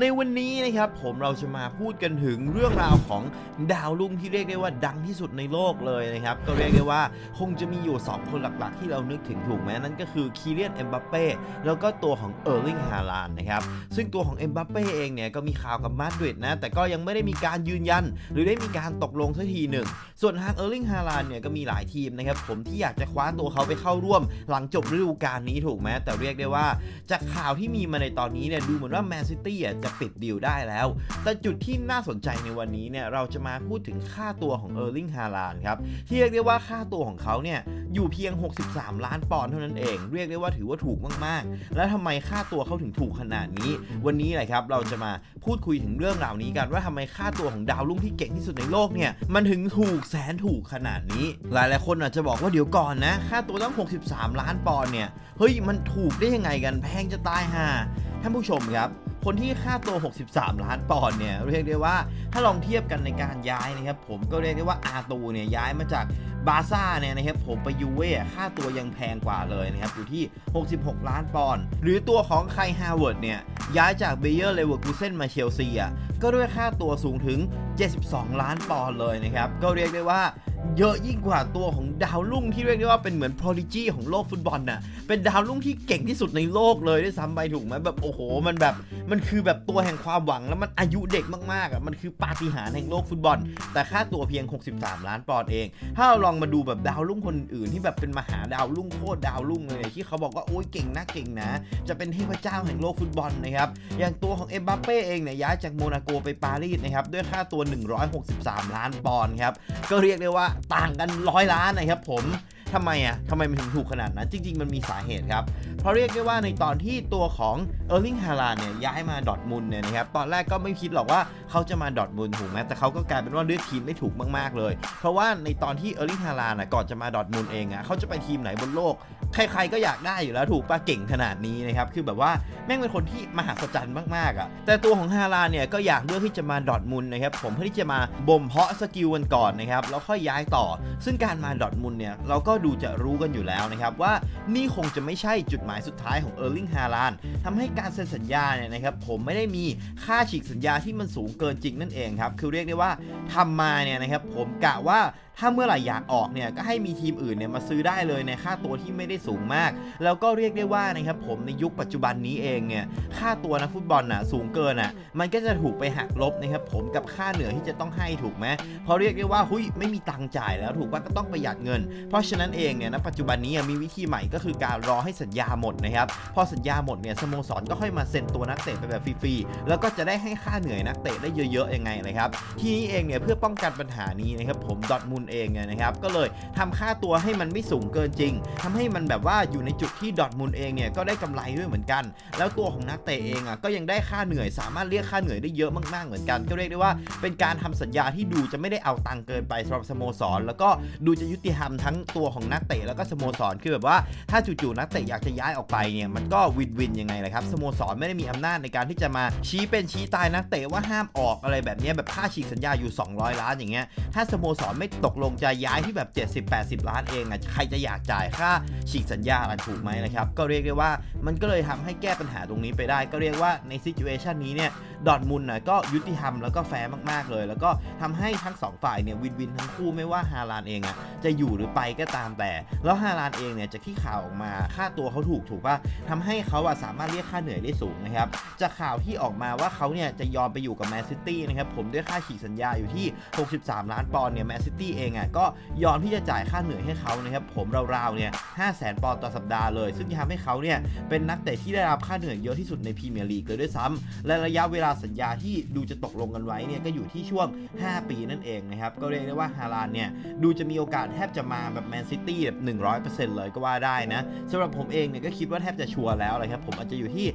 ในวันนี้นะครับผมเราจะมาพูดกันถึงเรื่องราวของดาวรุ่งที่เรียกได้ว่าดังที่สุดในโลกเลยนะครับก็เรียกได้ว่าคงจะมีอยู่ 2 คนหลักๆ ที่เรานึกถึงถูกไหมนั่นก็คือคีเลียนเอ็มบัปเป้แล้วก็ตัวของเออร์ลิงฮาลานนะครับซึ่งตัวของเอ็มบัปเป้เองเนี่ยก็มีข่าวกับมาดริดนะแต่ก็ยังไม่ได้มีการยืนยัน หรือได้มีการตกลงสักทีหนึ่ง ส่วนทางเออร์ลิงฮาลานเนี่ยก็มีหลายทีมนะครับผมที่อยากจะคว้าตัวเขาไปเข้าร่วม หลังจบฤดูกาลนี้ถูกไหมแต่เรียกได้ว่า จากข่าวที่มีมาในตอนนี้เนี่ยดูเหมือนว่าแมนซิตี้อะจะปิดดีลได้แล้ว แต่จุดที่น่าสนใจในวันนี้เนี่ยเราจะมาพูดถึงค่าตัวของเออร์ลิงฮาลานครับที่เรียกได้ว่าค่าตัวของเขาเนี่ยอยู่เพียง 63 ล้านปอนด์เท่านั้นเอง เรียกได้ว่าถือว่าถูกมากๆ แล้วทำไมค่าตัวเขาถึงถูกขนาดนี้ วันนี้แหละครับเราจะมาพูดคุยถึงเรื่องราวนี้กันว่าทำไมค่าตัวของดาวรุ่งที่เก่งที่สุดในโลกเนี่ยมันถึงถูกแสนถูกขนาดนี้ หลายๆคนอาจจะบอกว่าเดี๋ยวก่อนนะ ค่าตัวตั้ง 63 ล้านปอนด์เนี่ยเฮ้ยมันถูกได้ยังไงกันแพงจะตายห่าท่านผู้ชมครับ คนที่ค่าตัว 63 ล้านปอนด์เนี่ยเรียกได้ว่าถ้าลองเทียบกันในการย้ายนะครับผมก็เรียกได้ว่าอาตูเนี่ยย้ายมาจากบาร์ซ่าเนี่ยนะครับผมไปยูเว่ค่าตัวยังแพงกว่าเลยนะครับอยู่ที่ 66 ล้านปอนด์หรือตัวของไคฮาวเวิร์ดเนี่ยย้ายจากเบเยอร์เลเวอร์คูเซนมาเชลซีอะก็ด้วยค่าตัวสูงถึง 72 ล้านปอนด์เลยนะครับก็เรียกได้ว่า เยอะยิ่งกว่าตัวของดาวรุ่งที่เรียกได้ว่าเป็นเหมือน prodigy ของโลกฟุตบอลน่ะ เป็นดาวรุ่งที่เก่งที่สุดในโลกเลยด้วยซ้ำไปถูกไหมแบบโอ้โห มันแบบมันคือแบบตัวแห่งความหวังแล้วมันอายุเด็กมากๆอะมันคือปาฏิหาริย์แห่งโลกฟุตบอล แต่ค่าตัวเพียง 63 ล้านปอนด์เอง ถ้าเราลองมาดูแบบดาวรุ่งคนอื่นที่แบบเป็นมหาดาวรุ่งโคตรดาวรุ่งเลยที่เขาบอกว่าโอ้ยเก่งนะเก่งนะ จะเป็นเทพเจ้าแห่งโลกฟุตบอลนะครับอย่างตัวของเอ็มบัปเป้เองเนี่ยย้ายจากโมนาโกไปปารีสนะครับด้วยค่าตัว 163 ล้านปอนด์ครับก็เรียกได้ว่าต่างกันร้อยล้านนะครับผม ทำไมอะทำไมมันถึงถูกขนาดนั้น จริง ๆ มันมีสาเหตุครับ เพราะเรียกได้ว่าในตอนที่ตัวของเออร์ลิงฮาลานเนี่ยย้ายมาดอทมุนเนี่ยนะครับ ตอนแรกก็ไม่คิดหรอกว่าเขาจะมาดอทมุนถูกไหมแต่เขาก็กลายเป็นว่าเลือกทีมได้ถูกมากๆเลย เพราะว่าในตอนที่เออร์ลิงฮาลานอะก่อนจะมาดอทมุนเองอะเขาจะไปทีมไหนบนโลก ใครๆก็อยากได้อยู่แล้วถูกปะเก่งขนาดนี้นะครับ คือแบบว่าแม่งเป็นคนที่มหัศจรรย์มากๆอะ แต่ตัวของฮาลานเนี่ยก็อยากเลือกที่จะมาดอทมุนนะครับ ผมเพื่อที่จะมาบ่มเพาะสกิลกันก่อนนะครับ แล้วค่อยย้ายต่อ ซึ่งการมาดอทมุนเนี่ยเราก็ดูจะรู้กันอยู่แล้วนะครับว่านี่คงจะไม่ใช่จุดหมายสุดท้ายของเออร์ลิงฮาลานทำให้การเซ็นสัญญาเนี่ยนะครับผมไม่ได้มีค่าฉีกสัญญาที่มันสูงเกินจริงนั่นเองครับคือเรียกได้ว่าทำมาเนี่ยนะครับผมกะว่าถ้าเมื่อไหร่อยากออกเนี่ยก็ให้มีทีมอื่นเนี่ยมาซื้อได้เลยในค่าตัวที่ไม่ได้สูงมาก แล้วก็เรียกได้ว่านะครับผมในยุคปัจจุบันนี้เองเนี่ยค่าตัวนักฟุตบอลน่ะสูงเกินอะมันก็จะถูกไปหักลบนะครับผมกับค่าเหนือที่จะต้องให้ถูกไหมพราะเรียกได้ว่าหุ้ยไม่มีตังค์จ่ายแล้วถูกป่ะก็ต้องประหยัดเงิน เพราะฉะนั้นั้นเองเนี่ยณปัจจุบันนี้มีวิธีใหม่ก็คือการรอให้สัญญาหมดนะครับพอสัญญาหมดเนี่ยสโมสรก็ค่อยมาเซ็นตัวนักเตะไปแบบฟรีๆแล้วก็จะได้ให้ค่าเหนื่อยนักเตะได้เยอะๆยังไงนะครับทีนี้เองเนี่ยเพื่อป้องกันปัญหานี้นะครับผมดอทมุนเองเนี่ยนะครับก็เลยทำค่าตัวให้มันไม่สูงเกินจริงทำให้มันแบบว่าอยู่ในจุดที่ดอทมุนเองเนี่ยก็ได้กำไรด้วยเหมือนกัน แล้วตัวของนักเตะเองอะก็ยังได้ค่าเหนื่อย สามารถเรียกค่าเหนื่อยได้เยอะมากๆเหมือนกัน ก็เรียกได้ว่าเป็นการทำสัญญาที่ดูจะไม่ได้เอาตังค์เกินไปสำหรับสโมสร แล้วก็ดูจะยุติธรรมทั้งตัวของนักเตะแล้วก็สโมสรคือแบบว่าถ้าจู่ๆนักเตะอยากจะย้ายออกไปเนี่ยมันก็วินวินยังไงล่ะครับสโมสรไม่ได้มีอำนาจในการที่จะมาชี้เป็นชี้ตายนักเตะว่าห้ามออกอะไรแบบนี้แบบค่าฉีกสัญญาอยู่ 200 ล้านอย่างเงี้ยถ้าสโมสรไม่ตกลงจะย้ายที่แบบ 70-80 ล้านเองอะใครจะอยากจ่ายค่าฉีกสัญญาล่ะถูกไหมนะครับก็เรียกได้ว่ามันก็เลยทำให้แก้ปัญหาตรงนี้ไปได้ ก็เรียกว่าในซิจูเอชันนี้เนี่ยดอทมุนน่ะก็ยุติธรรมแล้วก็แฟร์มากๆเลย แล้วก็ทำให้ทั้งสองฝ่ายเนี่ยวินวินทั้งคู่ไม่ว่าฮาลานเองอะจะอยู่หรือไปก็ตามแต่ แล้วฮาลานเองเนี่ยจากที่ข่าวออกมาค่าตัวเขาถูกถูกป่ะทำให้เขาอะสามารถเรียกค่าเหนื่อยได้สูงนะครับจากข่าวที่ออกมาว่าเขาเนี่ยจะยอมไปอยู่กับแมนซิตี้นะครับผมด้วยค่าฉีกสัญญาอยู่ที่ 63 ล้านปอนด์เนี่ยแมนซิตี้เองอะก็ยอมที่จะจ่ายค่าเหนื่อยให้เขานะครับผมราวๆเนี่ย5แสนปอนด์ต่อสัปดาห์เลย ซึ่งจะทำให้เขาเนี่ยเป็นนักเตะที่ได้รับค่าเหนื่อยเยอะที่สุดในพรีเมียร์ลีกเลยด้วยซ้ำและระยะเวลาสัญญาที่ดูจะตกลงกันไว้เนี่ยก็อยู่ที่ช่วง 5 ปีนั่นเองนะครับก็เรียกได้ว่าฮาลานเนี่ยดูจะมีโอกาสแทบจะมาแบบแมนซิตี้แบบ100%เลยก็ว่าได้นะสำหรับผมเองเนี่ยก็คิดว่าแทบจะชัวร์แล้วเลยครับ ผมอาจจะอยู่ที่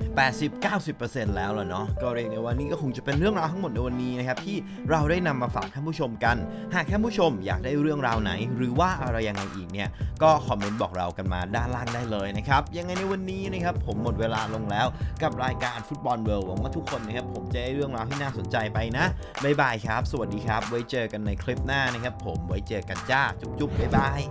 80-90%แล้วล่ะเนาะก็เรียกได้ว่านี่ก็คงจะเป็นเรื่องราวทั้งหมดในวันนี้นะครับที่เราได้นำมาฝากท่านผู้ชมกัน หากท่านผู้ชมอยากได้เรื่องราวไหน หรือว่าอะไรยังไงอีกเนี่ยก็คอมเมนต์บอกเรากันมาด้านล่างได้เลยนะครับยังไงในวันนี้นะครับผมหมดเวลาลงแล้วกับรายการฟุตบอลเวิลด์หวังว่าทุกคนนะครับผมจะได้เรื่องราวที่น่าสนใจไปนะบ๊ายบายครับ สวัสดีครับ ไว้เจอกันในคลิปหน้านะครับผมไว้เจอกันจ้า จุ๊บๆบ๊ายบาย